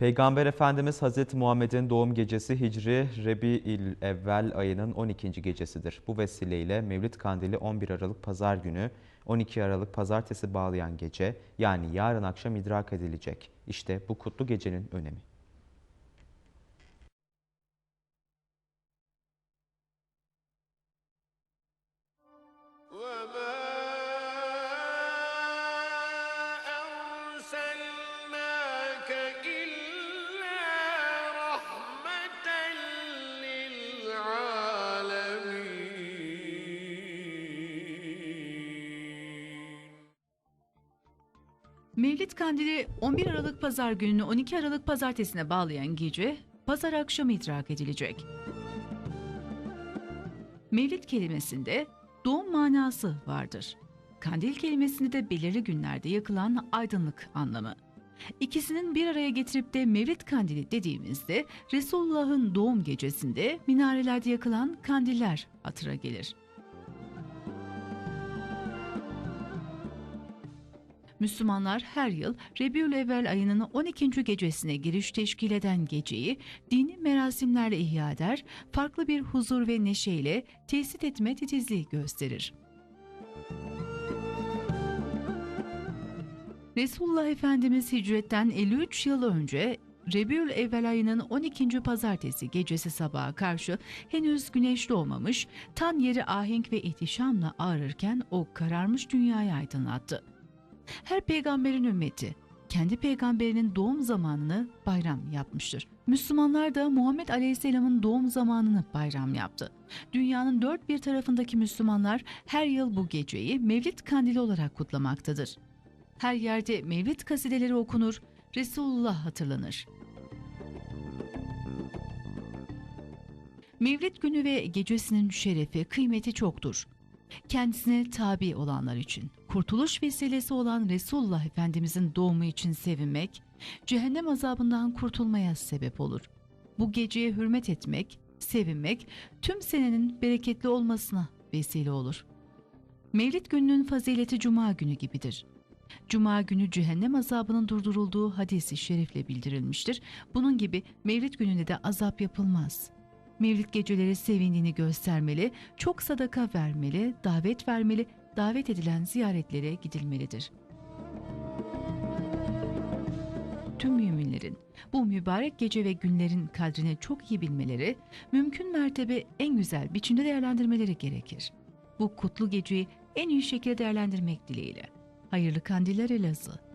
Peygamber Efendimiz Hazreti Muhammed'in doğum gecesi Hicri Rebi'il Evvel ayının 12. gecesidir. Bu vesileyle Mevlid Kandili 11 Aralık Pazar günü 12 Aralık Pazartesi bağlayan gece yani yarın akşam idrak edilecek. İşte bu kutlu gecenin önemi. وما Mevlid Kandili 11 Aralık Pazar gününü 12 Aralık Pazartesine bağlayan gece pazar akşamı idrak edilecek. Mevlid kelimesinde doğum manası vardır. Kandil kelimesinde de belirli günlerde yakılan aydınlık anlamı. İkisinin bir araya getirip de Mevlid Kandili dediğimizde Resulullah'ın doğum gecesinde minarelerde yakılan kandiller hatıra gelir. Müslümanlar her yıl Rebiül Evvel ayının 12. gecesine giriş teşkil eden geceyi dini merasimlerle ihya eder, farklı bir huzur ve neşeyle tesis etme titizliği gösterir. Resulullah Efendimiz hicretten 53 yıl önce Rebiül Evvel ayının 12. pazartesi gecesi sabaha karşı henüz güneş doğmamış, tan yeri ahenk ve ihtişamla ağrırken o kararmış dünyayı aydınlattı. Her peygamberin ümmeti kendi peygamberinin doğum zamanını bayram yapmıştır. Müslümanlar da Muhammed Aleyhisselam'ın doğum zamanını bayram yaptı. Dünyanın dört bir tarafındaki Müslümanlar her yıl bu geceyi Mevlid Kandili olarak kutlamaktadır. Her yerde Mevlid kasideleri okunur, Resulullah hatırlanır. Mevlid günü ve gecesinin şerefi, kıymeti çoktur kendisine tabi olanlar için, kurtuluş vesilesi olan Resulullah Efendimizin doğumu için sevinmek, cehennem azabından kurtulmaya sebep olur. Bu geceye hürmet etmek, sevinmek, tüm senenin bereketli olmasına vesile olur. Mevlid gününün fazileti Cuma günü gibidir. Cuma günü cehennem azabının durdurulduğu hadisi şerifle bildirilmiştir. Bunun gibi Mevlid gününde de azap yapılmaz.'' Mevlid geceleri sevindiğini göstermeli, çok sadaka vermeli, davet vermeli, davet edilen ziyaretlere gidilmelidir. Tüm müminlerin bu mübarek gece ve günlerin kadrini çok iyi bilmeleri, mümkün mertebe en güzel biçimde değerlendirmeleri gerekir. Bu kutlu geceyi en iyi şekilde değerlendirmek dileğiyle. Hayırlı kandiller Elazığ.